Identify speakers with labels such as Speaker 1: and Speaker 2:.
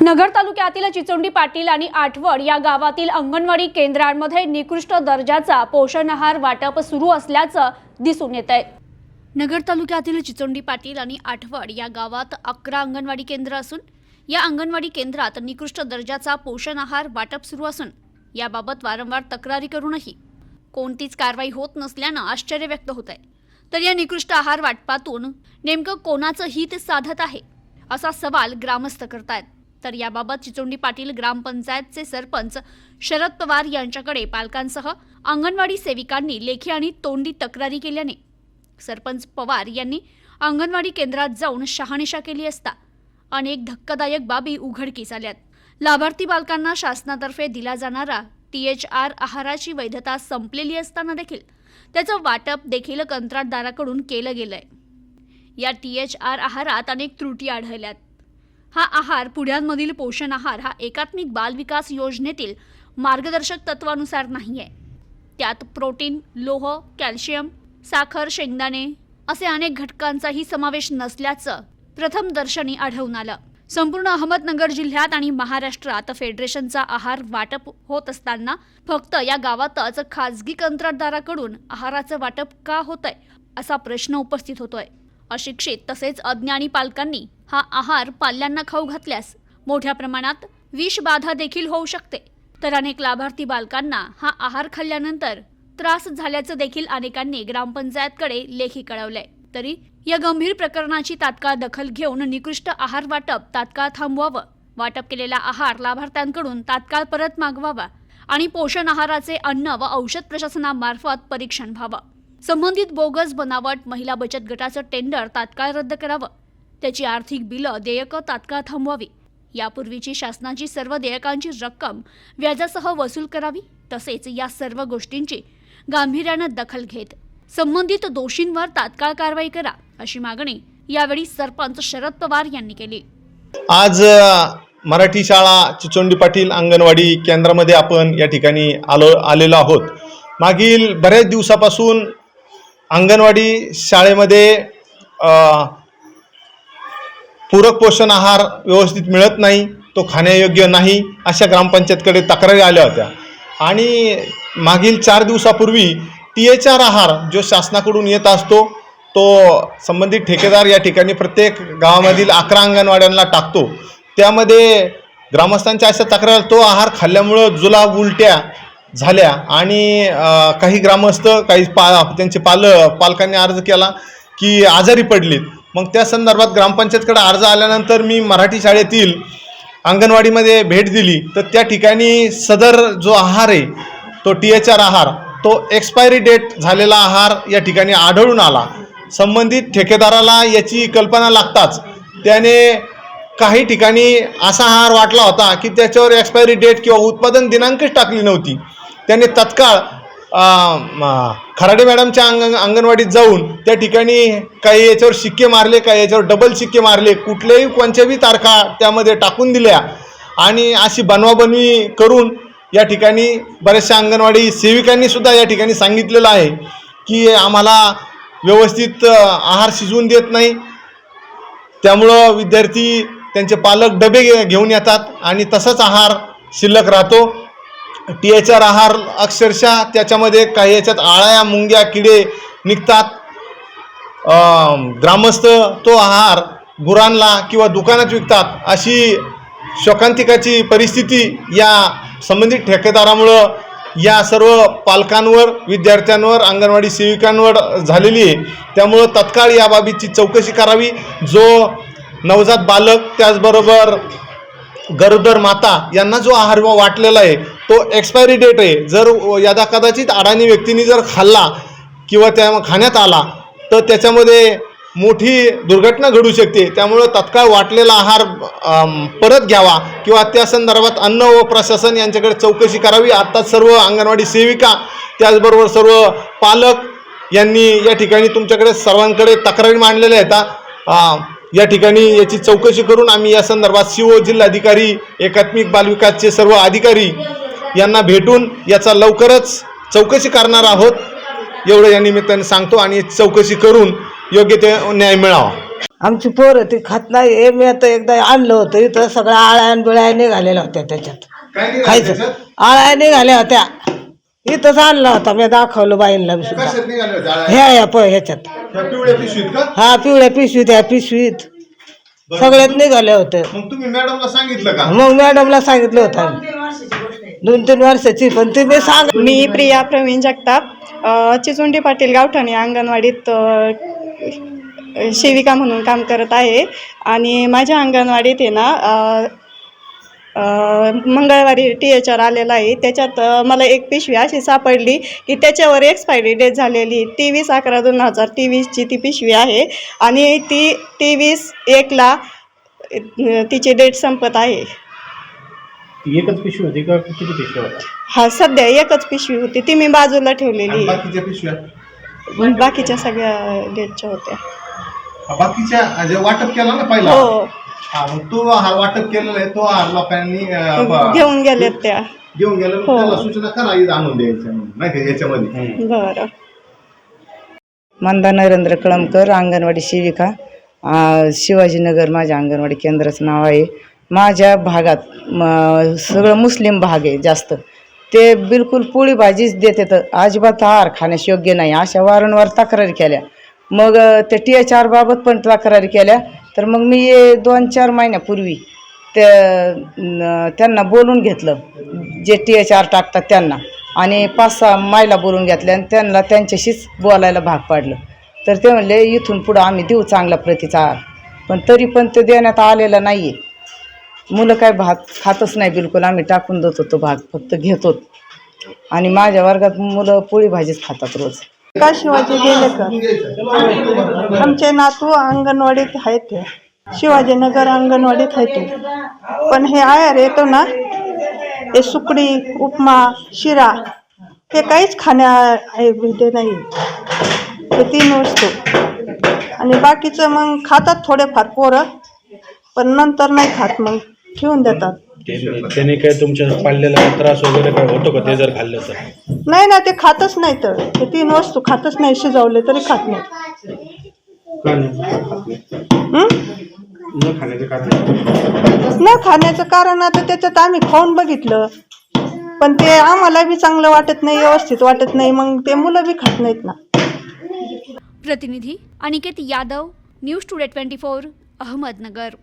Speaker 1: नगर तालुक्यातील चिचोंडी पाटील आणि आठवड या गावातील अंगणवाडी केंद्रांमध्ये निकृष्ट दर्जाचा पोषण आहार वाटप सुरू असल्याचं दिसून येत आहे. नगर तालुक्यातील चिचोंडी पाटील आणि आठवड या गावात अकरा अंगणवाडी केंद्र असून या अंगणवाडी केंद्रात निकृष्ट दर्जाचा पोषण आहार वाटप सुरू असून याबाबत वारंवार तक्रारी करूनही कोणतीच कारवाई होत नसल्यानं आश्चर्य व्यक्त होत आहे. तर या निकृष्ट आहार वाटपातून नेमकं कोणाचं हित साधत आहे असा सवाल ग्रामस्थ करतायत. तर याबाबत चिचोंडी पाटील ग्रामपंचायतचे सरपंच शरद पवार यांच्याकडे पालकांसह अंगणवाडी सेविकांनी लेखी आणि तोंडी तक्रारी केल्याने सरपंच पवार यांनी अंगणवाडी केंद्रात जाऊन शहानिशा केली असता अनेक धक्कादायक बाबी उघडकीस आल्यात. लाभार्थी बालकांना शासनातर्फे दिला जाणारा टी एच आर आहाराची वैधता संपलेली असताना देखील त्याचं वाटप देखील कंत्राटदाराकडून केलं गेलंय. या टी एच आर आहारात अनेक त्रुटी आढळल्यात. हा आहार पुढ्यांमधील पोषण आहार हा एकात्मिक बालविकास योजनेतील मार्गदर्शक तत्वानुसार नाही आहे त्यात प्रोटीन लोह कॅल्शियम साखर शेंगदाणे असे अनेक घटकांचाही समावेश नसल्याचं प्रथम दर्शनी आढळून आलं. संपूर्ण अहमदनगर जिल्ह्यात आणि महाराष्ट्रात फेडरेशनचा आहार वाटप होत असताना फक्त या गावातच खाजगी कंत्राटदाराकडून आहाराचं वाटप का होतंय असा प्रश्न उपस्थित होतोय. अशिक्षित तसेच अज्ञानी पालकांनी हा आहार पाल्यांना खाऊ घातल्यास मोठ्या प्रमाणात विषबाधा देखील होऊ शकते. तर अनेक लाभार्थी बालकांना हा आहार खाल्ल्यानंतर त्रास झाल्याचं देखील अनेकांनी ग्रामपंचायतकडे लेखी कळवलंय. तरी या गंभीर प्रकरणाची तात्काळ दखल घेऊन निकृष्ट आहार वाटप तात्काळ थांबवावं. वाटप केलेला आहार लाभार्थ्यांकडून तात्काळ परत मागवावा आणि पोषण आहाराचे अन्न व औषध प्रशासनामार्फत परीक्षण व्हावं. संबंधित बोगस बनावट महिला बचत गटाचं टेंडर तात्काळ रद्द करावं. त्याची आर्थिक बिलं देयकं तात्काळ थांबवावी. यापूर्वीची शासनाची सर्व देयकांची रक्कम व्याजासह वसूल करावी तसेच या सर्व गोष्टींची गांभीर्यानं दखल घेत संबंधित दोषींवर तात्काळ कारवाई करा अशी मागणी यावेळी सरपंच शरद पवार यांनी केली.
Speaker 2: आज मराठी शाळा चिचोंडी पाटील अंगणवाडी केंद्रामध्ये आपण या ठिकाणी आलो आलेलो आहोत. मागील बऱ्याच दिवसापासून अंगणवाडी शाळेमध्ये पूरक पोषण आहार व्यवस्थित मिळत नाही तो खाण्यायोग्य नाही अशा ग्रामपंचायतकडे तक्रारी आल्या होत्या. आणि मागील चार दिवसापूर्वी टी एच आर आहार जो शासनाकडून येत असतो तो संबंधित ठेकेदार या ठिकाणी प्रत्येक गावामधील अकरा अंगणवाड्यांना टाकतो. त्यामध्ये ग्रामस्थांच्या अशा तक्रार तो आहार खाल्ल्यामुळं जुलाब उलट्या झाल्या आणि काही ग्रामस्थ काही पा त्यांचे पाल पालकांनी अर्ज केला की आजारी पडलीत. मग त्या संदर्भात ग्रामपंचायतकडे अर्ज आल्यानंतर मी मराठी शाळेतील अंगणवाडीमध्ये भेट दिली. तर त्या ठिकाणी सदर जो आहार आहे तो टी एच आर आहार तो एक्सपायरी डेट झालेला आहार या ठिकाणी आढळून आला. संबंधित ठेकेदाराला याची कल्पना लागताच त्याने काही ठिकाणी असा आहार वाटला होता की त्याच्यावर एक्सपायरी डेट किंवा उत्पादन दिनांकच टाकली नव्हती. त्याने तत्काळ खराडे मॅडमच्या अंग अंगणवाडीत जाऊन त्या ठिकाणी काही याच्यावर शिक्के मारले काही याच्यावर डबल शिक्के मारले कुठल्याही कोणत्याही तारखा त्यामध्ये टाकून दिल्या. आणि अशी बनवाबनवी करून या ठिकाणी बऱ्याचशा अंगणवाडी सेविकांनी सुद्धा या ठिकाणी सांगितलेलं आहे की आम्हाला व्यवस्थित आहार शिजवून देत नाही. त्यामुळं विद्यार्थी त्यांचे पालक डबे घे घेऊन येतात आणि तसाच आहार शिल्लक राहतो. टी एच आर आहार अक्षरशः त्याच्यामध्ये काही याच्यात आळ्या मुंग्या किडे निघतात. ग्रामस्थ तो आहार गुरांना किंवा दुकानात विकतात. अशी शोकांतिकाची परिस्थिती या संबंधित ठेकेदारामुळं या सर्व पालकांवर विद्यार्थ्यांवर अंगणवाडी सेविकांवर झालेली आहे. त्यामुळं तत्काळ या बाबीची चौकशी करावी. जो नवजात बालक त्याचबरोबर गरोदर माता यांना जो आहार वाटलेला आहे तो एक्सपायरी डेट आहे. जर यदा कदाचित अडाणी व्यक्तीने जर खाल्ला किंवा त्या खाण्यात आला तर त्याच्यामध्ये मोठी दुर्घटना घडू शकते. त्यामुळं तत्काळ वाटलेला आहार परत घ्यावा किंवा त्या संदर्भात अन्न व प्रशासन यांच्याकडे चौकशी करावी. आत्ताच सर्व अंगणवाडी सेविका त्याचबरोबर सर्व पालक यांनी या ठिकाणी तुमच्याकडे सर्वांकडे तक्रारी मांडलेल्या आहेत. या ठिकाणी याची चौकशी करून आम्ही या संदर्भात शिव जिल्हाधिकारी एकात्मिक बालविकासचे सर्व अधिकारी यांना भेटून याचा लवकरच चौकशी करणार आहोत. एवढं या निमित्ताने सांगतो आणि चौकशी करून योग्य ते न्याय मिळावा.
Speaker 3: आमची पोरं ती खात नाही. हे मी आता एकदा आणलं होतं. इथं सगळ्या आळ्या बिळ्या निघालेल्या होत्या त्याच्यात. खायचं? आळ्या निघाल्या होत्या. इथंच आणला होता. मी दाखवलं बाईंना? ह्या ह्याच्यात.
Speaker 2: ह्या पिवळ्या पिशवीत का?
Speaker 3: हा पिवळ्या पिशवीत ह्या पिशवीत. सगळ्यात निघाले होते
Speaker 2: मग तुम्ही मॅडमला सांगितलं का?
Speaker 3: मग मॅडमला सांगितलं होतं. आम्ही. दोन तीन वर्षाची पण तुम्ही सांग.
Speaker 4: मी प्रिया प्रवीण जगताप अ, चिचुंडी पाटील गावठाणी अंगणवाडीत अ, सेविका म्हणून काम करत आहे. आणि माझ्या अंगणवाडीत आहे ना अ, मंगळवारी टी एच आर आलेला आहे. त्याच्यात मला एक पिशवी अशी सापडली की त्याच्यावर एक्सपायरी डेट झालेली. तेवीस अकरा दोन हजार तेवीसची ती पिशवी आहे. आणि ती तेवीस एकला तिची डेट संपत आहे.
Speaker 5: एकच पिशवी होती का किती होत्या?
Speaker 4: हा सध्या एकच पिशवी होती. ती मी बाजूला
Speaker 2: आणि
Speaker 4: ठेवलेली
Speaker 2: बाकीच्या पिशव्या?
Speaker 4: बाकीच्या सगळ्या डेटच्या होत्या.
Speaker 2: बाकीच्या जे वाटप केला ना पहिला?
Speaker 4: हो.
Speaker 2: हा मग तो आहार वाटप केलेला आहे तो आहार लोकांनी
Speaker 4: घेऊन गेलेत त्या.
Speaker 2: घेऊन गेला मग
Speaker 4: हो.
Speaker 2: त्याला सूचना करा इथं आणून द्यायच्या म्हणून. नाही का याच्यामध्ये.
Speaker 4: बरं.
Speaker 6: मंदा नरेंद्र कळमकर अंगणवाडी सेविका. शिवाजीनगर माझ्या अंगणवाडी केंद्राचं नाव आहे. माझ्या भागात म, सगळं मुस्लिम भाग आहे जास्त. ते बिलकुल पोळी भाजीच देते तर अजिबात आहार खाण्यास योग्य नाही. अशा वारंवार तक्रारी केल्या. मग अ, त्या टी एच आरबाबत पण तक्रारी केल्या. तर मग मी दोन चार महिन्यापूर्वी त्या त्यांना बोलून घेतलं. जे टी एच आर टाकतात त्यांना. आणि पाच सहा मायला बोलून घेतल्या आणि त्यांना त्यांच्याशीच बोलायला भाग पाडलं. तर ते म्हणले इथून पुढं आम्ही देऊ चांगला प्रतीचा आहार पण तरी पण ते देण्यात आलेला नाही आहे मुलं काय भात खातच नाही बिलकुल. आम्ही टाकून देतो तो भाग फक्त घेतो आणि माझ्या वर्गात मुलं पोळी भाजीच खातात रोज.
Speaker 4: का शिवाजी गेले का? आमचे नातू अंगणवाडीत आहेत ते. शिवाजीनगर अंगणवाडीत आहेत ते. पण हे आयर येतो ना हे सुकडी उपमा शिरा हे काहीच खाण्या हे नाही. हे तीन वस्तू. आणि बाकीचं मग खातात थोडेफार पोरं पण नंतर नाही खात मग. ठेवून देतात.
Speaker 5: त्याने त्याने काय तुमच्या पाळलेला त्रास वगैरे काय होतो का ते जर खाल्लं तर?
Speaker 4: नाही ना ते खातच नाही तर. हे तीन वस्तू खातच नाही शिजवले तरी खात नाही.
Speaker 5: का नाही?
Speaker 4: हं?
Speaker 5: न खाण्याचं कारण
Speaker 4: न खाण्याचं कारण आता त्याच्यात आम्ही खाऊन बघितलं. पण ते आम्हाला बी चांगलं वाटत नाही व्यवस्थित वाटत नाही मग ते मुलं बी खात नाहीत ना.
Speaker 1: प्रतिनिधी Aniket Yadav news today twenty four Ahmednagar.